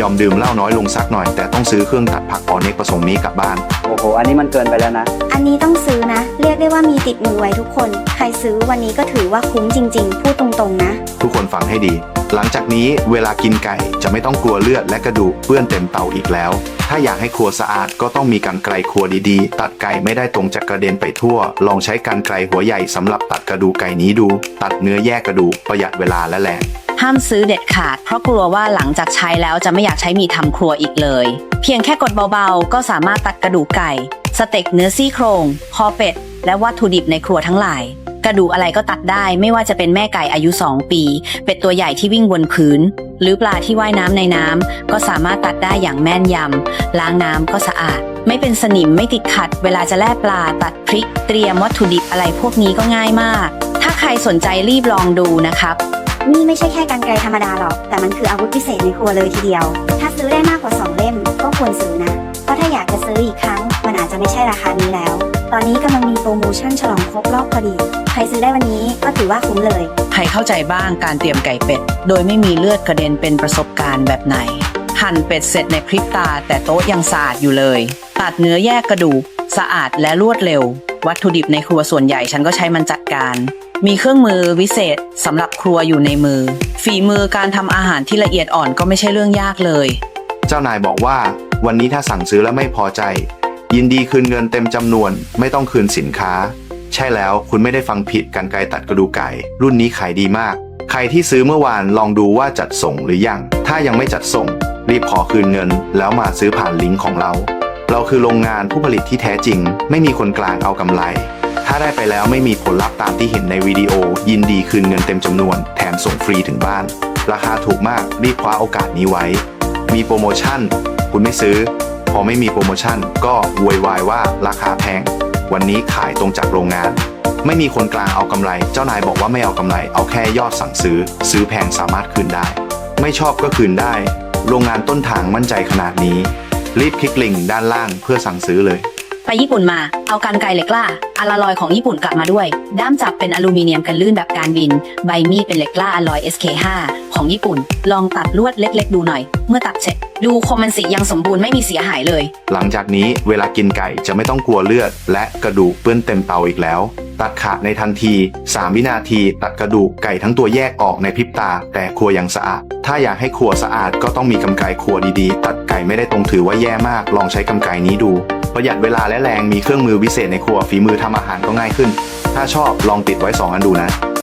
ยอมดื่มเหล้าน้อยลงสักหน่อย แต่ต้องซื้อเครื่องตัดผักออเนกประสงค์นี้กลับบ้าน โอ้โห อันนี้มันเกินไปแล้วนะ อันนี้ต้องซื้อนะ เรียกได้ว่ามีติดมือไว้ทุกคน ใครซื้อวันนี้ก็ถือว่าคุ้มจริง ๆ พูดตรงๆนะ ทุกคนฟังให้ดี หลังจากนี้เวลากินไก่จะไม่ต้องกลัวเลือดและกระดูกเปื้อนเต็มเตาอีกแล้ว ถ้าอยากให้ครัวสะอาดก็ต้องมีการไกลครัวดีๆ ตัดไก่ไม่ได้ตรงจากกระเด็นไปทั่ว ลองใช้การไกลหัวใหญ่สำหรับตัดกระดูกไก่นี้ดู ตัดเนื้อแยกกระดูกประหยัดเวลาและแรงห้ามซื้อเด็ดขาด เพราะกลัวว่าหลังจากใช้แล้วจะไม่อยากใช้มีทำครัวอีกเลย เพียงแค่กดเบาๆ ก็สามารถตัดกระดูกไก่ สเต็กเนื้อซี่โครงคอเป็ด และวัตถุดิบในครัวทั้งหลาย กระดูกอะไรก็ตัดได้ไม่ว่าจะเป็นแม่ไก่อายุ 2 ปี เป็ดตัวใหญ่ที่วิ่งบนพื้น หรือปลาที่ว่ายน้ำในน้ำก็สามารถตัดได้อย่างแม่นยำล้างน้ำก็สะอาด ไม่เป็นสนิมไม่ติดขัด เวลาจะแล่ปลาตัดพริก เตรียมวัตถุดิบอะไรพวกนี้ก็ง่ายมาก ถ้าใครสนใจรีบลองดูนะครับนี่ไม่ใช่แค่กันไกรธรรมดาหรอก แต่มันคืออาวุธพิเศษในครัวเลยทีเดียว ถ้าซื้อได้มากกว่า 2 เล่ม ก็ควรซื้อนะ เพราะถ้าอยากจะซื้ออีกครั้ง มันอาจจะไม่ใช่ราคานี้แล้ว ตอนนี้กำลังมีโปรโมชั่นฉลองครบรอบพอดี ใครซื้อได้วันนี้ก็ถือว่าคุ้มเลย ใครเข้าใจบ้างการเตรียมไก่เป็ด โดยไม่มีเลือดกระเด็นเป็นประสบการณ์แบบไหน หั่นเป็ดเสร็จในพริบตาแต่โต๊ะยังสะอาดอยู่เลย ตัดเนื้อแยกกระดูกสะอาดและรวดเร็ว วัตถุดิบในครัวส่วนใหญ่ฉันก็ใช้มันจัดการ มีเครื่องมือวิเศษสำหรับครัวอยู่ในมือ ฝีมือการทำอาหารที่ละเอียดอ่อนก็ไม่ใช่เรื่องยากเลย เจ้านายบอกว่า วันนี้ถ้าสั่งซื้อแล้วไม่พอใจ ยินดีคืนเงินเต็มจำนวน ไม่ต้องคืนสินค้า ใช่แล้วคุณไม่ได้ฟังผิดกันไกรตัดกระดูกไก่ รุ่นนี้ขายดีมาก ใครที่ซื้อเมื่อวานลองดูว่าจัดส่งหรือยัง ถ้ายังไม่จัดส่ง รีบขอคืนเงิน แล้วมาซื้อผ่านลิงก์ของเรา เราคือโรงงานผู้ผลิตที่แท้จริง ไม่มีคนกลางเอากำไร ถ้าได้ไปแล้วไม่มีผลลัพธ์ตามที่เห็นในวิดีโอ ยินดีคืนเงินเต็มจำนวน แถมส่งฟรีถึงบ้าน ราคาถูกมากรีบคว้าโอกาสนี้ไว้ มีโปรโมชั่น คุณไม่ซื้อ พอไม่มีโปรโมชั่น ก็โวยวายว่าราคาแพง วันนี้ขายตรงจากโรงงาน ไม่มีคนกลางเอากำไร เจ้านายบอกว่าไม่เอากำไร เอาแค่ยอดสั่งซื้อ ซื้อแพงสามารถคืนได้ ไม่ชอบก็คืนได้ โรงงานต้นทางมั่นใจขนาดนี้ รีบคลิกลิงก์ด้านล่างเพื่อสั่งซื้อเลย ไปญี่ปุ่นมา เอากันไกรเหล็กกล้าอะลลอยของญี่ปุ่นกลับมาด้วย ด้ามจับเป็นอลูมิเนียมกันลื่นแบบการบิน ใบมีดเป็นเหล็กกล้าอลอย SK5 ของญี่ปุ่น ลองตัดลวดเล็ก ๆ ดูหน่อย เมื่อตัดเสร็จดูคมมันสียังสมบูรณ์ไม่มีเสียหายเลย หลังจากนี้เวลากินไก่จะไม่ต้องกลัวเลือด และกระดูกเปื้อนเต็มเตาอีกแล้ว ตัดขาดในทันที 3 วินาที ตัดกระดูกไก่ทั้งตัวแยกออกในพริบตา แต่ครัวยังสะอาด ถ้าอยากให้ครัวสะอาดก็ต้องมีกำไกครัวดีๆ ตัดไก่ไม่ได้ตรงถือว่าแย่มาก ลองใช้กำไกนี้ดู ประหยัดเวลาและแรงมีเครื่องมือวิเศษในครัวฝีมือทำอาหารก็ง่ายขึ้น ถ้าชอบลองติดไว้สองอันดูนะ